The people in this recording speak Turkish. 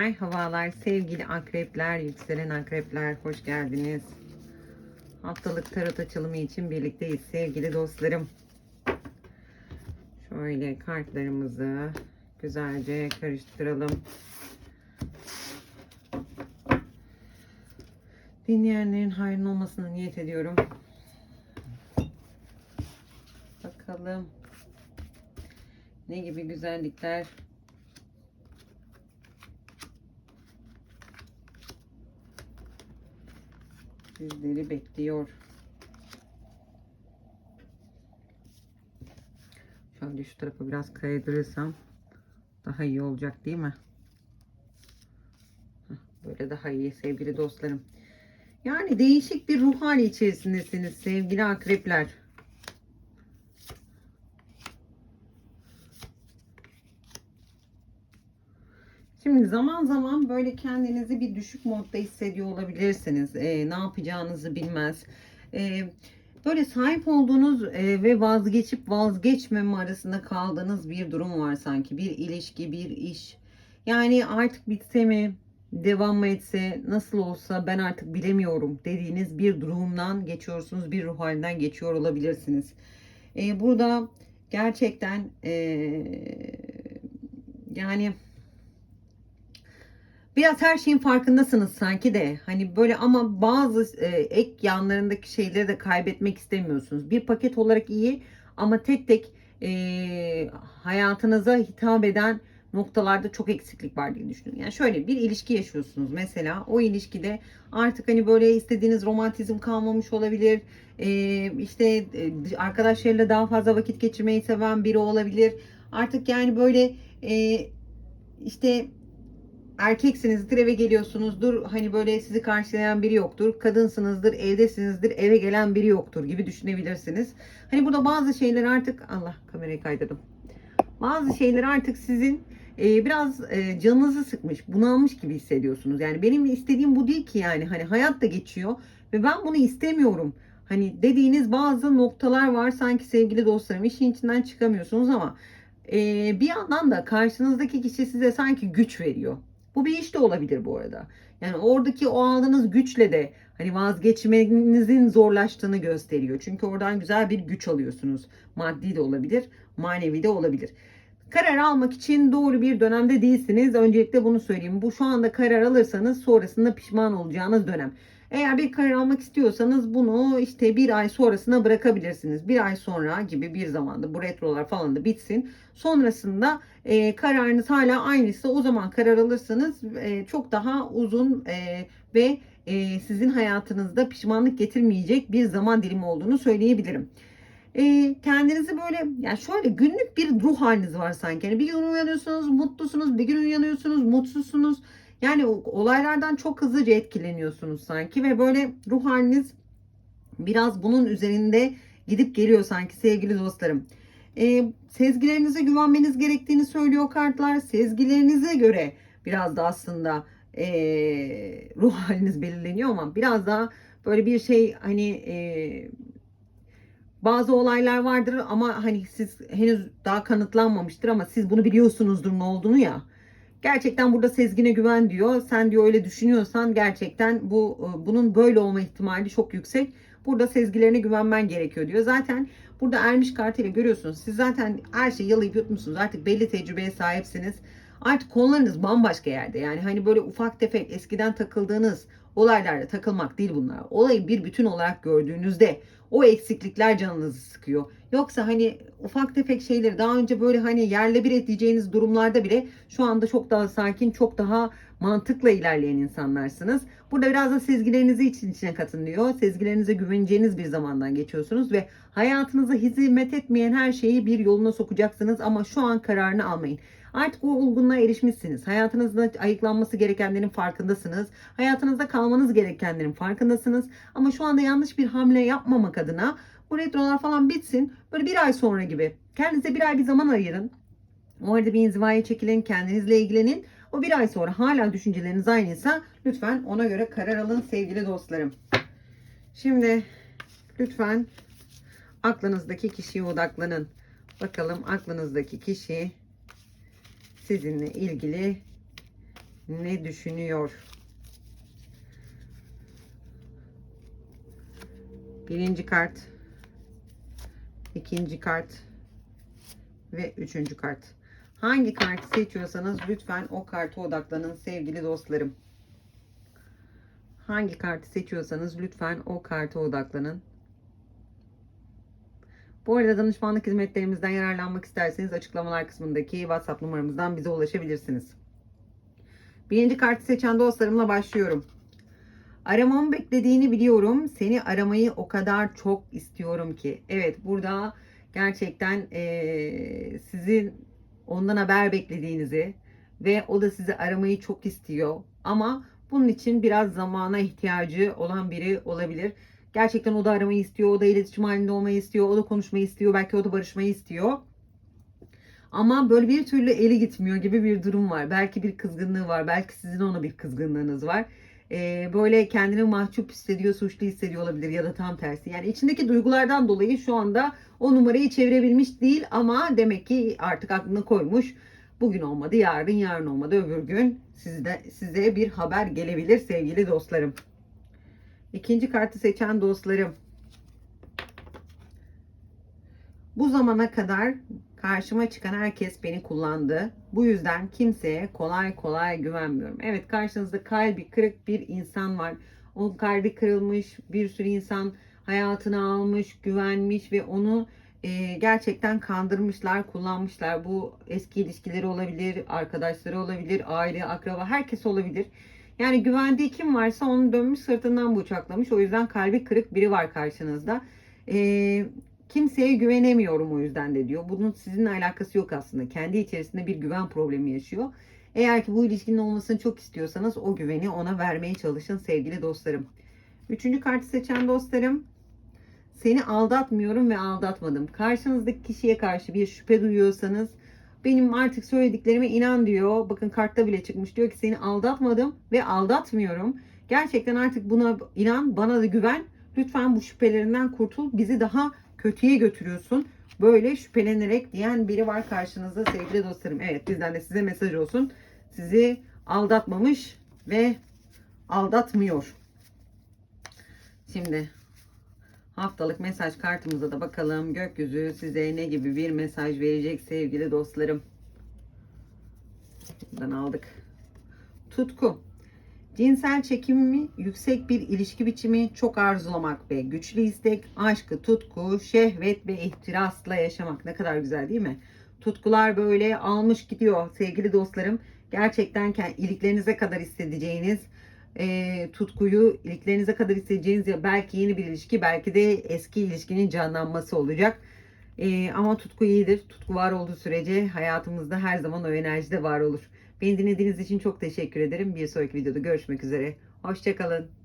Merhabalar sevgili akrepler, yükselen akrepler, hoş geldiniz. Haftalık tarot açılımı için birlikteyiz sevgili dostlarım. Şöyle kartlarımızı güzelce karıştıralım. Dinleyenlerin hayrına olmasını niyet ediyorum. Bakalım ne gibi güzellikler sizleri bekliyor. Şöyle şu tarafa biraz kaydırırsam daha iyi olacak değil mi? Böyle daha iyi sevgili dostlarım. Yani değişik bir ruh hali içerisindesiniz sevgili akrepler. Şimdi zaman zaman böyle kendinizi bir düşük modda hissediyor olabilirsiniz. Ee, ne yapacağınızı bilmez. Ee, böyle sahip olduğunuz e, ve vazgeçip vazgeçmeme arasında kaldığınız bir durum var sanki. Bir ilişki, bir iş. Yani artık bitse mi, devam mı etse, nasıl olsa ben artık bilemiyorum dediğiniz bir durumdan geçiyorsunuz. Bir ruh halinden geçiyor olabilirsiniz. Ee, burada gerçekten ee, yani Biraz her şeyin farkındasınız sanki de hani böyle ama bazı e, ek yanlarındaki şeyleri de kaybetmek istemiyorsunuz. Bir paket olarak iyi ama tek tek e, hayatınıza hitap eden noktalarda çok eksiklik var diye düşünüyorum. Yani şöyle bir ilişki yaşıyorsunuz mesela o ilişkide artık hani böyle istediğiniz romantizm kalmamış olabilir. E, işte e, arkadaşlarıyla daha fazla vakit geçirmeyi seven biri olabilir. Artık yani böyle e, işte erkeksinizdir eve geliyorsunuzdur hani böyle sizi karşılayan biri yoktur. Kadınsınızdır evdesinizdir eve gelen biri yoktur gibi düşünebilirsiniz. Hani burada bazı şeyler artık Allah kamerayı kaydırdım. Bazı şeyler artık sizin e, biraz e, canınızı sıkmış bunalmış gibi hissediyorsunuz. Yani benim istediğim bu değil ki yani. Hani hayat da geçiyor ve ben bunu istemiyorum. Hani dediğiniz bazı noktalar var. Sanki sevgili dostlarım işin içinden çıkamıyorsunuz ama e, bir yandan da karşınızdaki kişi size sanki güç veriyor bu bir iş de olabilir bu arada. Yani oradaki o aldığınız güçle de hani vazgeçmenizin zorlaştığını gösteriyor. Çünkü oradan güzel bir güç alıyorsunuz. Maddi de olabilir, manevi de olabilir. Karar almak için doğru bir dönemde değilsiniz. Öncelikle bunu söyleyeyim. Bu şu anda karar alırsanız sonrasında pişman olacağınız dönem. Eğer bir karar almak istiyorsanız bunu işte bir ay sonrasına bırakabilirsiniz. Bir ay sonra gibi bir zamanda bu retrolar falan da bitsin. Sonrasında e, kararınız hala aynıysa o zaman karar alırsanız e, çok daha uzun e, ve e, sizin hayatınızda pişmanlık getirmeyecek bir zaman dilimi olduğunu söyleyebilirim. E, kendinizi böyle yani şöyle günlük bir ruh haliniz var sanki. Yani bir gün uyanıyorsunuz mutlusunuz, bir gün uyanıyorsunuz mutsuzsunuz. Yani olaylardan çok hızlıca etkileniyorsunuz sanki ve böyle ruh haliniz biraz bunun üzerinde gidip geliyor sanki sevgili dostlarım. E, sezgilerinize güvenmeniz gerektiğini söylüyor kartlar. Sezgilerinize göre biraz da aslında e, ruh haliniz belirleniyor ama biraz daha böyle bir şey hani e, bazı olaylar vardır ama hani siz henüz daha kanıtlanmamıştır ama siz bunu biliyorsunuzdur ne olduğunu ya. Gerçekten burada sezgine güven diyor. Sen diyor öyle düşünüyorsan gerçekten bu bunun böyle olma ihtimali çok yüksek. Burada sezgilerine güvenmen gerekiyor diyor. Zaten burada ermiş kartıyla görüyorsunuz. Siz zaten her şeyi yalayıp yutmuşsunuz. Artık belli tecrübeye sahipsiniz. Artık konularınız bambaşka yerde. Yani hani böyle ufak tefek eskiden takıldığınız olaylarla takılmak değil bunlar. Olayı bir bütün olarak gördüğünüzde o eksiklikler canınızı sıkıyor. Yoksa hani ufak tefek şeyleri daha önce böyle hani yerle bir edeceğiniz durumlarda bile şu anda çok daha sakin, çok daha mantıkla ilerleyen insanlarsınız. Burada biraz da sezgilerinizi için içine katın diyor. Sezgilerinize güveneceğiniz bir zamandan geçiyorsunuz ve hayatınıza hizmet etmeyen her şeyi bir yoluna sokacaksınız ama şu an kararını almayın. Artık o olgunluğa erişmişsiniz. Hayatınızda ayıklanması gerekenlerin farkındasınız. Hayatınızda kalmanız gerekenlerin farkındasınız. Ama şu anda yanlış bir hamle yapmamak adına bu retrolar falan bitsin. Böyle bir ay sonra gibi. Kendinize bir ay bir zaman ayırın. O arada bir inzivaya çekilin. Kendinizle ilgilenin. O bir ay sonra hala düşünceleriniz aynıysa lütfen ona göre karar alın sevgili dostlarım. Şimdi lütfen aklınızdaki kişiye odaklanın. Bakalım aklınızdaki kişi sizinle ilgili ne düşünüyor? Birinci kart, ikinci kart ve üçüncü kart. Hangi kartı seçiyorsanız lütfen o karta odaklanın sevgili dostlarım. Hangi kartı seçiyorsanız lütfen o karta odaklanın. Bu arada danışmanlık hizmetlerimizden yararlanmak isterseniz açıklamalar kısmındaki WhatsApp numaramızdan bize ulaşabilirsiniz. Birinci kartı seçen dostlarımla başlıyorum. Aramamı beklediğini biliyorum. Seni aramayı o kadar çok istiyorum ki. Evet burada gerçekten eee, sizin ondan haber beklediğinizi ve o da sizi aramayı çok istiyor. Ama bunun için biraz zamana ihtiyacı olan biri olabilir. Gerçekten o da aramayı istiyor, o da iletişim halinde olmayı istiyor, o da konuşmayı istiyor, belki o da barışmayı istiyor. Ama böyle bir türlü eli gitmiyor gibi bir durum var. Belki bir kızgınlığı var, belki sizin ona bir kızgınlığınız var. Ee, böyle kendini mahcup hissediyor, suçlu hissediyor olabilir ya da tam tersi. Yani içindeki duygulardan dolayı şu anda o numarayı çevirebilmiş değil ama demek ki artık aklına koymuş. Bugün olmadı, yarın, yarın olmadı, öbür gün sizde, size bir haber gelebilir sevgili dostlarım. İkinci kartı seçen dostlarım. Bu zamana kadar karşıma çıkan herkes beni kullandı. Bu yüzden kimseye kolay kolay güvenmiyorum. Evet karşınızda kalbi kırık bir insan var. O kalbi kırılmış bir sürü insan hayatını almış, güvenmiş ve onu e, gerçekten kandırmışlar, kullanmışlar. Bu eski ilişkileri olabilir, arkadaşları olabilir, aile, akraba, herkes olabilir. Yani güvendiği kim varsa onu dönmüş sırtından bıçaklamış. O yüzden kalbi kırık biri var karşınızda. Ee, kimseye güvenemiyorum o yüzden de diyor. Bunun sizinle alakası yok aslında. Kendi içerisinde bir güven problemi yaşıyor. Eğer ki bu ilişkinin olmasını çok istiyorsanız o güveni ona vermeye çalışın sevgili dostlarım. Üçüncü kartı seçen dostlarım. Seni aldatmıyorum ve aldatmadım. Karşınızdaki kişiye karşı bir şüphe duyuyorsanız benim artık söylediklerime inan diyor. Bakın kartta bile çıkmış. Diyor ki seni aldatmadım ve aldatmıyorum. Gerçekten artık buna inan, bana da güven. Lütfen bu şüphelerinden kurtul. Bizi daha kötüye götürüyorsun. Böyle şüphelenerek diyen biri var karşınızda sevgili dostlarım. Evet bizden de size mesaj olsun. Sizi aldatmamış ve aldatmıyor. Şimdi haftalık mesaj kartımıza da bakalım. Gökyüzü size ne gibi bir mesaj verecek sevgili dostlarım. Buradan aldık. Tutku. Cinsel çekimi, yüksek bir ilişki biçimi, çok arzulamak ve güçlü istek, aşkı, tutku, şehvet ve ihtirasla yaşamak. Ne kadar güzel değil mi? Tutkular böyle almış gidiyor sevgili dostlarım. Gerçekten iliklerinize kadar hissedeceğiniz e, tutkuyu iliklerinize kadar hissedeceğiniz ya belki yeni bir ilişki belki de eski ilişkinin canlanması olacak. E, ama tutku iyidir. Tutku var olduğu sürece hayatımızda her zaman o enerji de var olur. Beni dinlediğiniz için çok teşekkür ederim. Bir sonraki videoda görüşmek üzere. Hoşçakalın.